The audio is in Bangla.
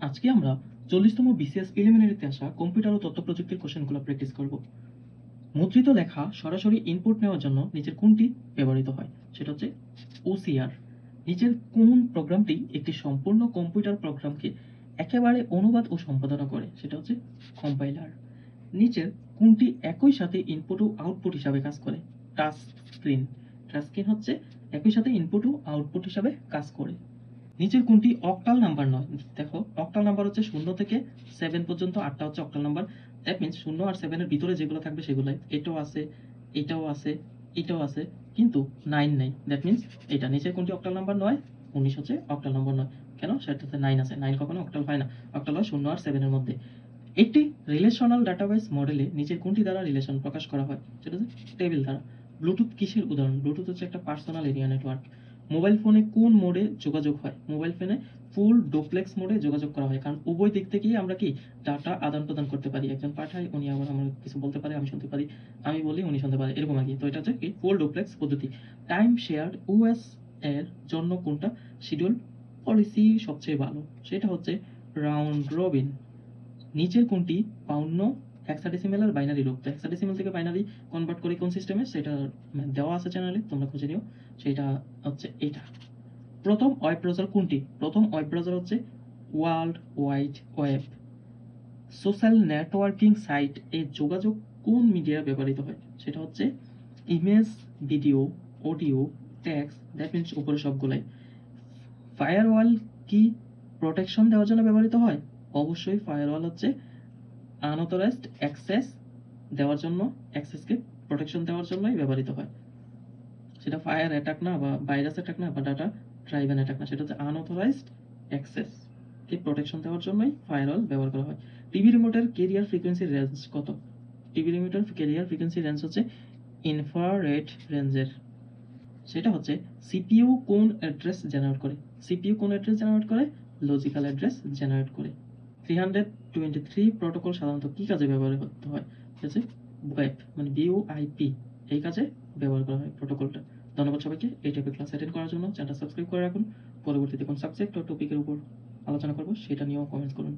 আজকে আমরা চল্লিশতম বিসিএস প্রিলিমিনারিতে আসা কম্পিউটার ও তথ্য প্রযুক্তির কোশ্চেনগুলো প্র্যাকটিস করব। মুদ্রিত লেখা সরাসরি ইনপুট নেওয়ার জন্য নিচের কোনটি ব্যবহৃত হয়? সেটা হচ্ছে ওসিআর নিচের কোন প্রোগ্রামটি একটি সম্পূর্ণ কম্পিউটার প্রোগ্রামকে একেবারে অনুবাদ ও সম্পাদনা করে? সেটা হচ্ছে কম্পাইলার নিচের কোনটি একই সাথে ইনপুট ও আউটপুট হিসাবে কাজ করে? টাচ স্ক্রিন টাচ স্ক্রিন হচ্ছে একই সাথে ইনপুট ও আউটপুট হিসাবে কাজ করে। নিচের কোনটি অক্টাল নাম্বার নয়, দেখো, অক্টাল নাম্বার হচ্ছে শূন্য থেকে সেভেন পর্যন্ত, আটটা হচ্ছে অক্টাল নাম্বার। দ্যাট মিনস শূন্য আর সেভেনের ভিতরে যেগুলো থাকবে সেগুলাই। এটাও আছে এটাও আছে এটাও আছে, কিন্তু নাইন নেই। দ্যাট মিনস এটা নিচের কোনটি অক্টাল নাম্বার নয়, উনিশ হচ্ছে অক্টাল নাম্বার নয়। কেন? সেটাতে নাইন আছে নাইন কখনো অক্টাল হয় না। অক্টাল হয় শূন্য আর সেভেনের মধ্যে। একটি রিলেশনাল ডাটাবেস মডেলে নিচের কোনটি দ্বারা রিলেশন প্রকাশ করা হয়? সেটা হচ্ছে টেবিল দ্বারা। ব্লুটুথ কিসের উদাহরণ? ব্লুটুথ হচ্ছে একটা পার্সোনাল এরিয়া নেটওয়ার্ক মোবাইল ফোনে কোন মোডে যোগাযোগ হয়? মোবাইল ফোনে ফুল ডুপ্লেক্স মোডে যোগাযোগ করা হয়। কারণ উভয় দিক থেকেই আমরা কি ডাটা আদান প্রদান করতে পারি। একজন পাঠায়, উনি আবার আমার কিছু বলতে পারে, আমি শুনতে পারি, আমি বলি, উনি শুনতে পারে, এরকম আর কি। তো এটা হচ্ছে কি ফুল ডুপ্লেক্স পদ্ধতি। টাইম শেয়ার ওএস এর জন্য কোনটা? শিডিউল পলিসি সবচেয়ে ভালো। সেটা হচ্ছে রাউন্ড রবিন। নিচের কোনটি? পাউন্য হেক্সাডেসিমেল আর বাইনারি রূপ। তো হেক্সাডেসিমেল থেকে বাইনারি কনভার্ট করে কোন সিস্টেমে সেটা দেওয়া আছে চ্যানেলে তোমরা খুঁজে নিও। সেটা হচ্ছে এটা। প্রথম ওয়েব ব্রাউজার কোনটি? প্রথম ওয়েব ব্রাউজার হচ্ছে World Wide Web social networking site এ যোগাযোগ কোন মিডিয়া ব্যবহৃত হয়? সেটা হচ্ছে image video audio text that means উপরে সবগুলাই। ফায়ারওয়াল কি প্রোটেকশন দেওয়ার জন্য ব্যবহৃত হয়? অবশ্যই ফায়ারওয়াল হচ্ছে আনঅথরাইজড অ্যাক্সেস দেওয়ার জন্য অ্যাক্সেসকে প্রোটেকশন দেওয়ার জন্যই ব্যবহৃত হয়। সেটা ফায়ার অ্যাটাক না বা ভাইরাস অ্যাটাক না বা ডাটা ড্রাইভেন অ্যাটাক না, সেটা হচ্ছে আনঅথরাইজড অ্যাক্সেস কে প্রোটেকশন দেওয়ার জন্যই ফায়ারওয়াল ব্যবহার করা হয়। টিভি রিমোটের কেরিয়ার ফ্রিকোয়েন্সি রেঞ্জ কত? টিভি রিমোটের কেরিয়ার ফ্রিকোয়েন্সি রেঞ্জ হচ্ছে ইনফ্রারেড রেঞ্জের সেটা হচ্ছে সিপিইউ কোন অ্যাড্রেস জেনারেট করে? সিপিইউ কোন অ্যাড্রেস জেনারেট করে? লজিক্যাল অ্যাড্রেস জেনারেট করে। Three hundred twenty three protocol সাধারণত কি কাজে ব্যবহার করতে হয়? ঠিক আছে? ওয়েব মানে বিওআইপি এই কাজে ব্যবহার করা হয় প্রোটোকলটা ধন্যবাদ সবাইকে, এই টাইপের ক্লাস অ্যাটেন্ড করার জন্য। চ্যানেলটা সাবস্ক্রাইব করে রাখুন। পরবর্তীতে কোন সাবজেক্ট ও টপিকের উপর আলোচনা করব, সেটা নিয়েও কমেন্টস করুন।